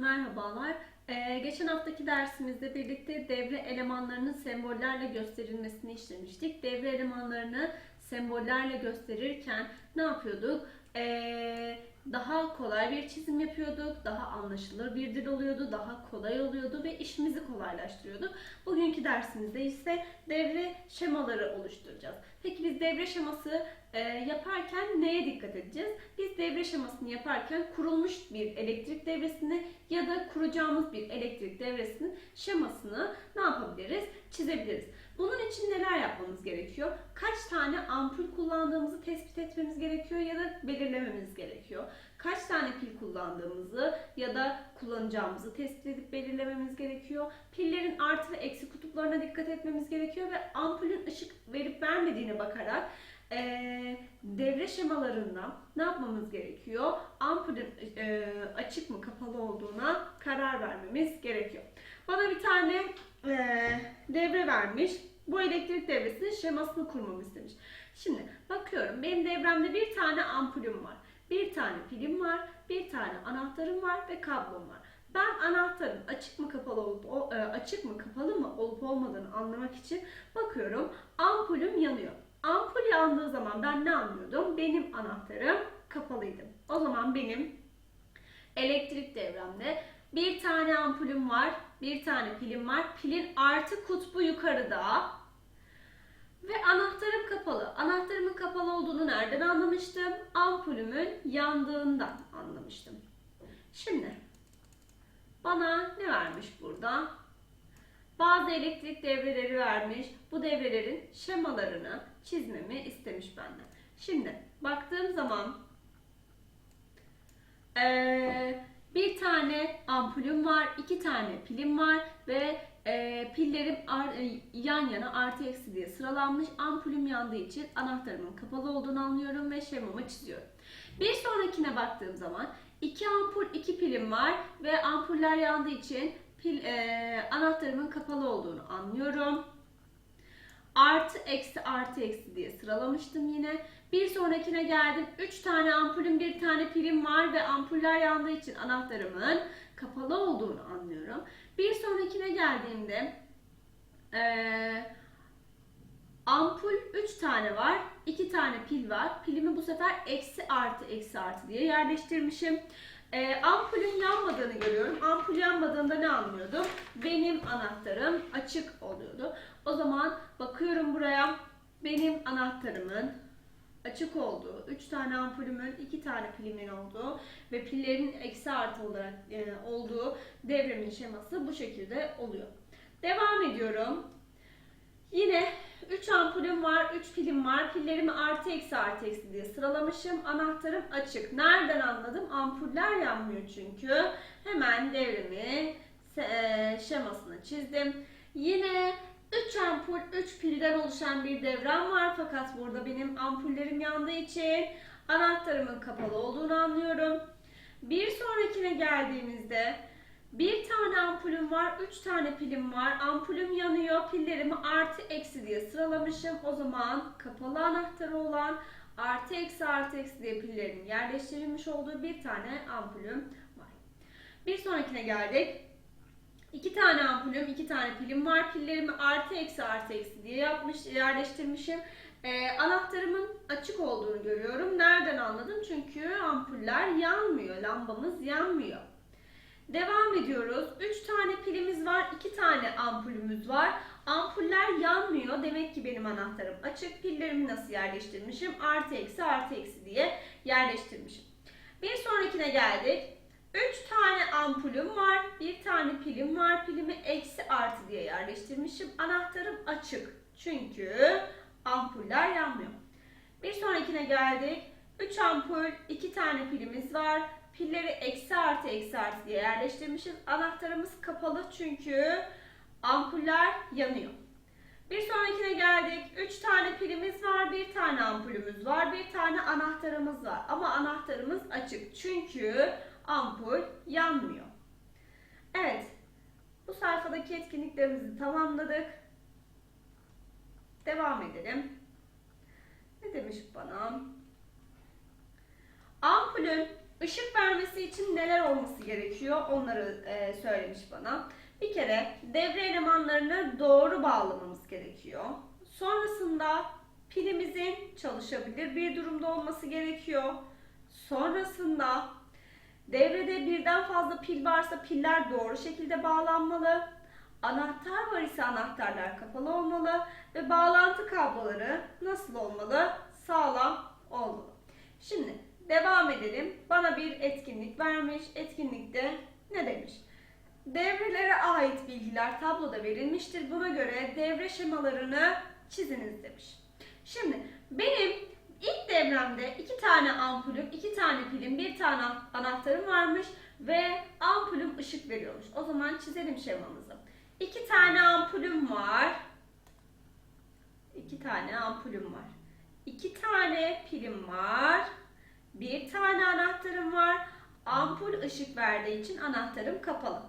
Merhabalar. Ee, geçen haftaki dersimizde birlikte devre elemanlarının sembollerle gösterilmesini işlemiştik. Devre elemanlarını sembollerle gösterirken ne yapıyorduk? Ee, daha kolay bir çizim yapıyorduk, daha anlaşılır bir dil oluyordu, daha kolay oluyordu ve işimizi kolaylaştırıyordu. Bugünkü dersimizde ise devre şemaları oluşturacağız. Peki biz devre şeması e, yaparken neye dikkat edeceğiz? Biz devre şemasını yaparken kurulmuş bir elektrik devresini ya da kuracağımız bir elektrik devresinin şemasını ne yapabiliriz? Çizebiliriz. Bunun için neler yapmamız gerekiyor? Kaç tane ampul kullandığımızı tespit etmemiz gerekiyor ya da belirlememiz gerekiyor. Kaç tane pil kullandığımızı ya da kullanacağımızı tespit edip belirlememiz gerekiyor. Pillerin artı ve eksi kutuplarına dikkat etmemiz gerekiyor ve ampulün ışık verip vermediğine bakarak eee, devre şemalarında ne yapmamız gerekiyor? Ampulün eee, açık mı kapalı olduğuna karar vermemiz gerekiyor. Bana bir tane eee, devre vermiş. Bu elektrik devresinin şemasını kurmamı istemiş. Şimdi bakıyorum benim devremde bir tane ampulüm var. Bir tane pilim var, bir tane anahtarım var ve kablom var. Ben anahtarın açık mı kapalı olup e, açık mı kapalı mı olup olmadığını anlamak için bakıyorum. Ampulüm yanıyor. Ampul yandığı zaman ben ne anlıyordum? Benim anahtarım kapalıydı. O zaman benim elektrik devremde bir tane ampulüm var, bir tane pilim var. Pilin artı kutbu yukarıda. Ve anahtarım kapalı. Anahtarımın kapalı olduğunu nereden anlamıştım? Ampulümün yandığından anlamıştım. Şimdi bana ne vermiş burada? Bazı elektrik devreleri vermiş. Bu devrelerin şemalarını çizmemi istemiş benden. Şimdi baktığım zaman eee, bir tane ampulüm var, iki tane pilim var ve eee, pillerim ar- e, yan yana artı eksi diye sıralanmış. Ampulüm yandığı için anahtarımın kapalı olduğunu anlıyorum ve şemamı çiziyorum. Bir sonrakine baktığım zaman iki ampul, iki pilim var ve ampuller yandığı için pil, eee, anahtarımın kapalı olduğunu anlıyorum. Artı eksi artı eksi diye sıralamıştım yine. Bir sonrakine geldim. 3 tane ampulüm bir tane pilim var ve ampuller yandığı için anahtarımın kapalı olduğunu anlıyorum. Bir sonrakine geldiğimde eee, ampul 3 tane var. 2 tane pil var. Pilimi bu sefer eksi artı eksi artı diye yerleştirmişim. Eee ampulün yanmadığını görüyorum. Ampul yanmadığında ne anlıyordum? Benim anahtarım açık oluyordu. O zaman bakıyorum buraya. Benim anahtarımın açık olduğu, 3 tane ampulümün, 2 tane pilimin olduğu ve pillerin eksi artı olarak e, olduğu devremin şeması bu şekilde oluyor. Devam ediyorum. Yine 3 ampulüm var, 3 pilim var. Pillerimi artı eksi artı eksi diye sıralamışım. Anahtarım açık. Nereden anladım? Ampuller yanmıyor çünkü. Hemen devremin e, şemasını çizdim. Yine 3 ampul, 3 pilden oluşan bir devrem var fakat burada benim ampullerim yandığı için anahtarımın kapalı olduğunu anlıyorum. Bir sonrakine geldiğimizde bir tane ampulüm var, 3 tane pilim var. Ampulüm yanıyor, pillerimi artı eksi diye sıralamışım. O zaman kapalı anahtarı olan artı eksi artı eksi diye pillerin yerleştirilmiş olduğu bir tane ampulüm var. Bir sonrakine geldik. İki tane ampulüm, iki tane pilim var. Pillerimi artı eksi artı eksi diye yapmış, yerleştirmişim. Ee, anahtarımın açık olduğunu görüyorum. Nereden anladım? Çünkü ampuller yanmıyor. Lambamız yanmıyor. Devam ediyoruz. 3 tane pilimiz var, 2 tane ampulümüz var. Ampuller yanmıyor. Demek ki benim anahtarım açık. Pillerimi nasıl yerleştirmişim? Artı eksi artı eksi diye yerleştirmişim. Bir sonrakine geldik. 3 tane ampulüm var, bir tane pilim var. Pilimi eksi artı diye yerleştirmişim. Anahtarım açık. Çünkü ampuller yanmıyor. Bir sonrakine geldik. 3 ampul, 2 tane pilimiz var. Pilleri eksi artı eksi artı diye yerleştirmişiz. Anahtarımız kapalı çünkü ampuller yanıyor. Bir sonrakine geldik. 3 tane pilimiz var, bir tane ampulümüz var, bir tane anahtarımız var. Ama anahtarımız açık çünkü ampul yanmıyor. Evet. Bu sayfadaki etkinliklerimizi tamamladık. Devam edelim. Ne demiş bana? Ampulün ışık vermesi için neler olması gerekiyor onları e, söylemiş bana. Bir kere devre elemanlarını doğru bağlamamız gerekiyor. Sonrasında pilimizin çalışabilir bir durumda olması gerekiyor. Sonrasında devrede birden fazla pil varsa piller doğru şekilde bağlanmalı. Anahtar var ise anahtarlar kapalı olmalı ve bağlantı kabloları nasıl olmalı? Sağlam olmalı. Şimdi devam edelim. Bana bir etkinlik vermiş. Etkinlikte ne demiş? Devrelere ait bilgiler tabloda verilmiştir. Buna göre devre şemalarını çiziniz demiş. Şimdi benim ilk devremde iki tane ampulüm, iki tane pilim, bir tane anahtarım varmış ve ampulüm ışık veriyormuş. O zaman çizelim şemamızı. İki tane ampulüm var. İki tane ampulüm var. İki tane pilim var. Bir tane anahtarım var. Ampul ışık verdiği için anahtarım kapalı.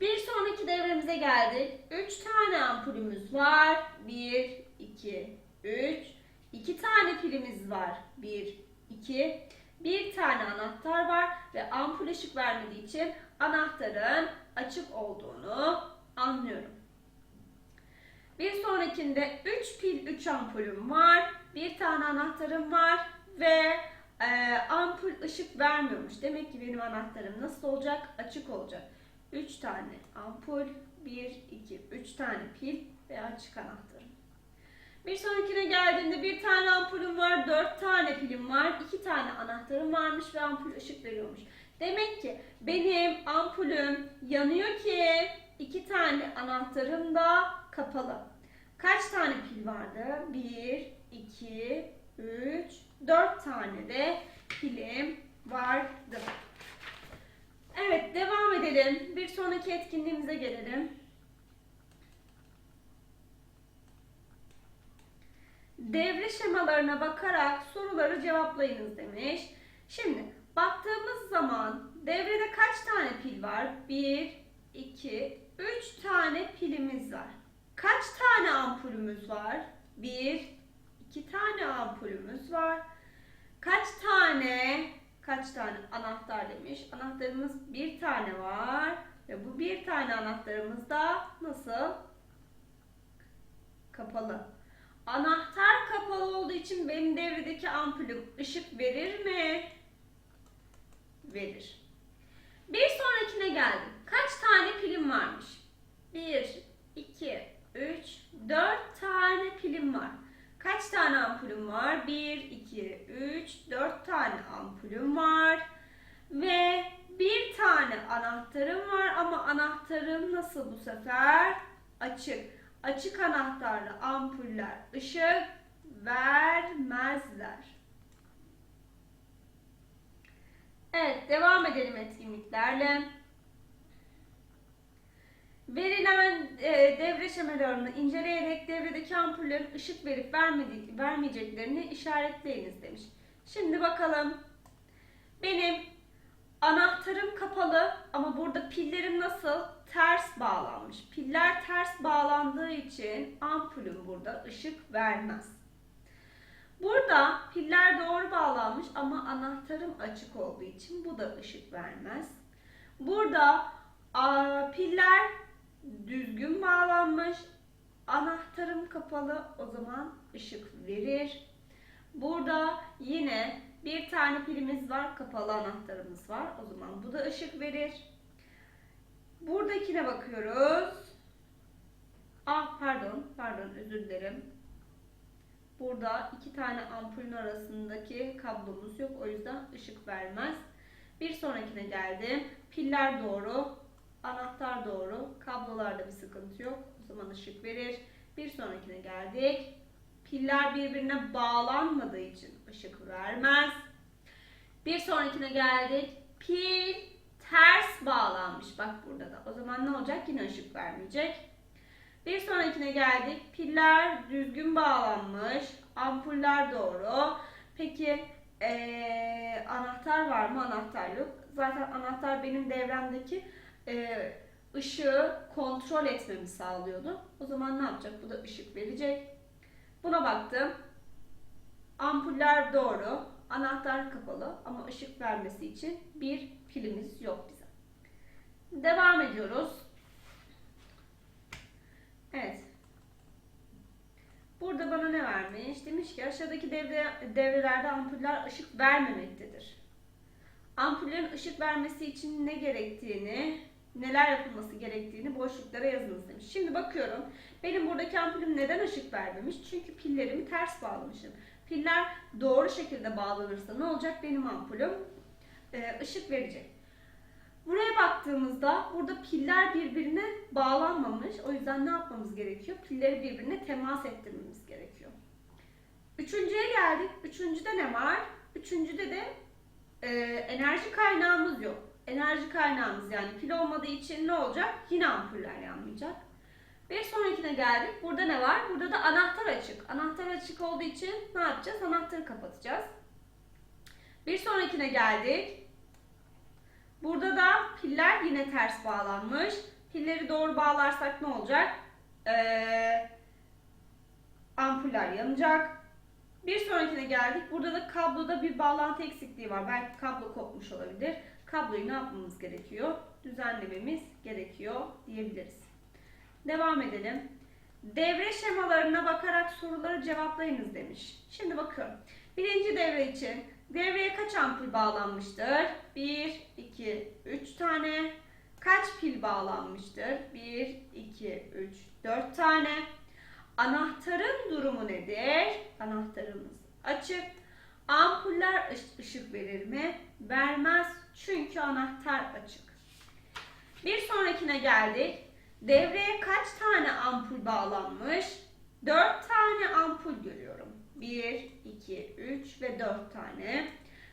Bir sonraki devremize geldik. Üç tane ampulümüz var. Bir, iki, üç. İki tane pilimiz var. Bir, iki. Bir tane anahtar var ve ampul ışık vermediği için anahtarın açık olduğunu anlıyorum. Bir sonrakinde 3 pil 3 ampulüm var. Bir tane anahtarım var ve e, ampul ışık vermiyormuş. Demek ki benim anahtarım nasıl olacak? Açık olacak. 3 tane ampul, 1, 2, 3 tane pil ve açık anahtarım. Bir sonrakine geldiğinde bir tane ampulüm var, 4 tane pilim var, 2 tane anahtarım varmış ve ampul ışık veriyormuş. Demek ki benim ampulüm yanıyor ki iki tane anahtarım da kapalı. Kaç tane pil vardı? 1, 2, 3, 4 tane de pilim vardı. Evet devam edelim. Bir sonraki etkinliğimize gelelim. Devre şemalarına bakarak soruları cevaplayınız demiş. Şimdi baktığımız zaman devrede kaç tane pil var? 1, 2, 3 tane pilimiz var. Kaç tane ampulümüz var? 1, 2 tane ampulümüz var. Kaç tane kaç tane anahtar demiş. Anahtarımız bir tane var ve bu bir tane anahtarımız da nasıl? Kapalı. Anahtar kapalı olduğu için benim devredeki ampulüm ışık verir mi? Verir. Bir sonrakine geldim. Kaç tane pilim varmış? 1, 2, 3, 4 tane pilim var. Kaç tane ampulüm var? 1, 2, 3, 4 tane ampulüm var. Ve bir tane anahtarım var ama anahtarım nasıl bu sefer? Açık. Açık anahtarlı ampuller ışık vermezler. Evet, devam edelim etkinliklerle. Verilen e, devre şemalarını inceleyerek devredeki ampullerin ışık verip vermeyeceklerini işaretleyiniz demiş. Şimdi bakalım. Benim anahtarım kapalı ama burada pillerim nasıl? Ters bağlanmış. Piller ters bağlandığı için ampulüm burada ışık vermez. Burada piller doğru bağlanmış ama anahtarım açık olduğu için bu da ışık vermez. Burada a, piller düzgün bağlanmış. Anahtarım kapalı o zaman ışık verir. Burada yine bir tane pilimiz var, kapalı anahtarımız var. O zaman bu da ışık verir. Buradakine bakıyoruz. Ah pardon, pardon özür dilerim. Burada iki tane ampulün arasındaki kablomuz yok. O yüzden ışık vermez. Bir sonrakine geldim. Piller doğru. Anahtar doğru. Kablolarda bir sıkıntı yok. O zaman ışık verir. Bir sonrakine geldik. Piller birbirine bağlanmadığı için ışık vermez. Bir sonrakine geldik. Pil ters bağlanmış. Bak burada da. O zaman ne olacak? Yine ışık vermeyecek. Bir sonrakine geldik. Piller düzgün bağlanmış. Ampuller doğru. Peki ee, anahtar var mı? Anahtar yok. Zaten anahtar benim devremdeki ee, ışığı kontrol etmemi sağlıyordu. O zaman ne yapacak? Bu da ışık verecek. Buna baktım. Ampuller doğru. Anahtar kapalı ama ışık vermesi için bir pilimiz yok bize. Devam ediyoruz. Evet. Burada bana ne vermiş? Demiş ki aşağıdaki devre, devrelerde ampuller ışık vermemektedir. Ampullerin ışık vermesi için ne gerektiğini, neler yapılması gerektiğini boşluklara yazınız demiş. Şimdi bakıyorum. Benim buradaki ampulüm neden ışık vermemiş? Çünkü pillerimi ters bağlamışım. Piller doğru şekilde bağlanırsa ne olacak? Benim ampulüm e, ışık verecek. Buraya baktığımızda burada piller birbirine bağlanmamış. O yüzden ne yapmamız gerekiyor? Pilleri birbirine temas ettirmemiz gerekiyor. Üçüncüye geldik. Üçüncüde ne var? Üçüncüde de e, enerji kaynağımız yok. Enerji kaynağımız yani pil olmadığı için ne olacak? Yine ampuller yanmayacak. Bir sonrakine geldik. Burada ne var? Burada da anahtar açık. Anahtar açık olduğu için ne yapacağız? Anahtarı kapatacağız. Bir sonrakine geldik. Burada da piller yine ters bağlanmış. Pilleri doğru bağlarsak ne olacak? Ee, ampuller yanacak. Bir sonrakine geldik. Burada da kabloda bir bağlantı eksikliği var. Belki kablo kopmuş olabilir. Kabloyu ne yapmamız gerekiyor? Düzenlememiz gerekiyor diyebiliriz. Devam edelim. Devre şemalarına bakarak soruları cevaplayınız demiş. Şimdi bakıyorum. Birinci devre için devreye kaç ampul bağlanmıştır? 1, 2, 3 tane. Kaç pil bağlanmıştır? 1, 2, 3, 4 tane. Anahtarın durumu nedir? Anahtarımız açık. Ampuller ış- ışık verir mi? Vermez çünkü anahtar açık. Bir sonrakine geldik. Devreye kaç tane ampul bağlanmış? 4 tane ampul görüyorum. 1, 2, 3 ve 4 tane.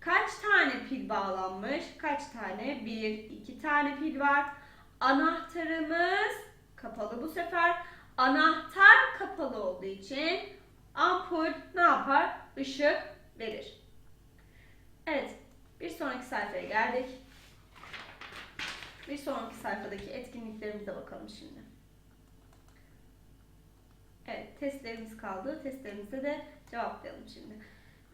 Kaç tane pil bağlanmış? Kaç tane? 1, 2 tane pil var. Anahtarımız kapalı bu sefer. Anahtar kapalı olduğu için ampul ne yapar? Işık verir. Evet, bir sonraki sayfaya geldik. Bir sonraki sayfadaki etkinliklerimize bakalım şimdi. Evet, testlerimiz kaldı. Testlerimizde de cevaplayalım şimdi.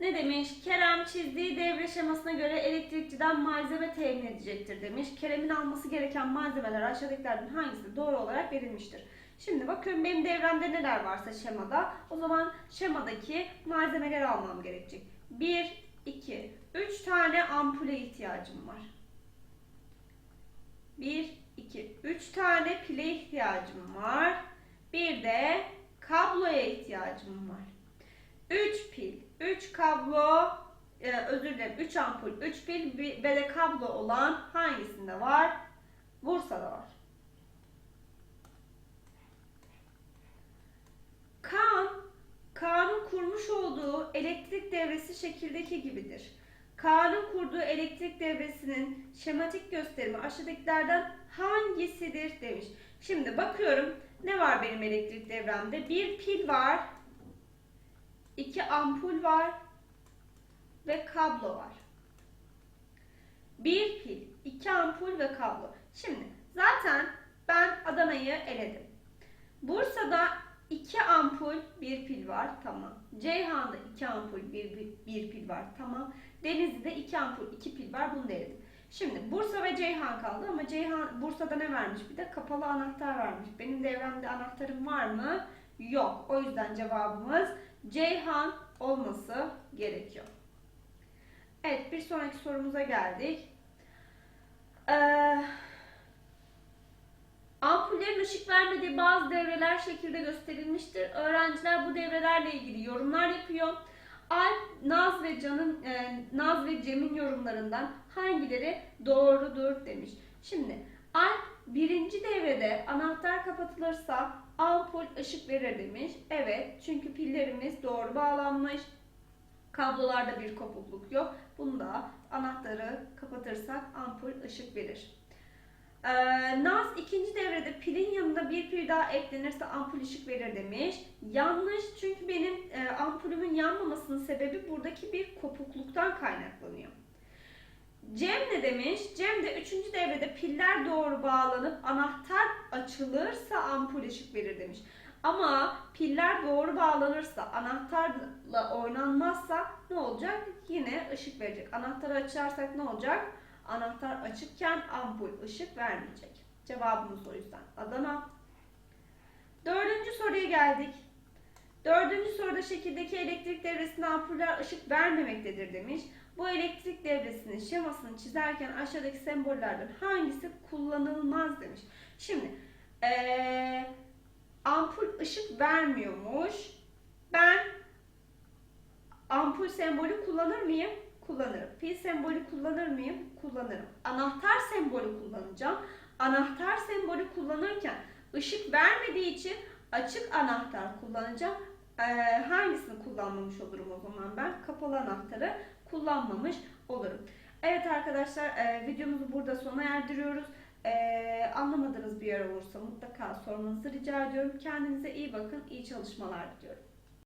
Ne demiş? Kerem çizdiği devre şemasına göre elektrikçiden malzeme temin edecektir demiş. Kerem'in alması gereken malzemeler aşağıdakilerden hangisi doğru olarak verilmiştir? Şimdi bakıyorum benim devremde neler varsa şemada. O zaman şemadaki malzemeleri almam gerekecek. 1, 2, 3 tane ampule ihtiyacım var. 1, 2, 3 tane pile ihtiyacım var. Bir de kabloya ihtiyacım var. 3 pil, 3 kablo, e, özür dilerim 3 ampul, 3 pil ve de kablo olan hangisinde var? Bursa'da var. Kaan, Kaan'ın kurmuş olduğu elektrik devresi şekildeki gibidir. Kaan'ın kurduğu elektrik devresinin şematik gösterimi aşağıdakilerden hangisidir demiş. Şimdi bakıyorum ne var benim elektrik devremde? Bir pil var, iki ampul var ve kablo var. Bir pil, iki ampul ve kablo. Şimdi zaten ben Adana'yı eledim. Bursa'da iki ampul, bir pil var. Tamam. Ceyhan'da iki ampul, bir, bir, bir pil var. Tamam. Denizli'de iki ampul, iki pil var. Bunu da eledim. Şimdi Bursa ve Ceyhan kaldı ama Ceyhan Bursa'da ne vermiş? Bir de kapalı anahtar vermiş. Benim devremde anahtarım var mı? Yok. O yüzden cevabımız Ceyhan olması gerekiyor. Evet bir sonraki sorumuza geldik. Ee, ampullerin ışık vermediği bazı devreler şekilde gösterilmiştir. Öğrenciler bu devrelerle ilgili yorumlar yapıyor. Alp, Naz ve Can'ın e, Naz ve Cem'in yorumlarından hangileri doğrudur demiş. Şimdi Alp birinci devrede anahtar kapatılırsa ampul ışık verir demiş. Evet çünkü pillerimiz doğru bağlanmış. Kablolarda bir kopukluk yok. Bunda anahtarı kapatırsak ampul ışık verir. Ee, Naz ikinci devrede pilin yanında bir pil daha eklenirse ampul ışık verir demiş. Yanlış çünkü benim e, ampulümün yanmamasının sebebi buradaki bir kopukluktan kaynaklanıyor. Cem ne demiş? Cem de üçüncü devrede piller doğru bağlanıp anahtar açılırsa ampul ışık verir demiş. Ama piller doğru bağlanırsa, anahtarla oynanmazsa ne olacak? Yine ışık verecek. Anahtarı açarsak ne olacak? Anahtar açıkken ampul ışık vermeyecek. Cevabımız o yüzden Adana. Dördüncü soruya geldik. Dördüncü soruda şekildeki elektrik devresinde ampuller ışık vermemektedir demiş. Bu elektrik devresinin şemasını çizerken aşağıdaki sembollerden hangisi kullanılmaz demiş. Şimdi eee, ampul ışık vermiyormuş. Ben ampul sembolü kullanır mıyım? Kullanırım. Pil sembolü kullanır mıyım? Kullanırım. Anahtar sembolü kullanacağım. Anahtar sembolü kullanırken ışık vermediği için açık anahtar kullanacağım. Ee, hangisini kullanmamış olurum o zaman ben? Kapalı anahtarı kullanmamış olurum. Evet arkadaşlar e, videomuzu burada sona erdiriyoruz. E, anlamadığınız bir yer olursa mutlaka sormanızı rica ediyorum. Kendinize iyi bakın, iyi çalışmalar diliyorum.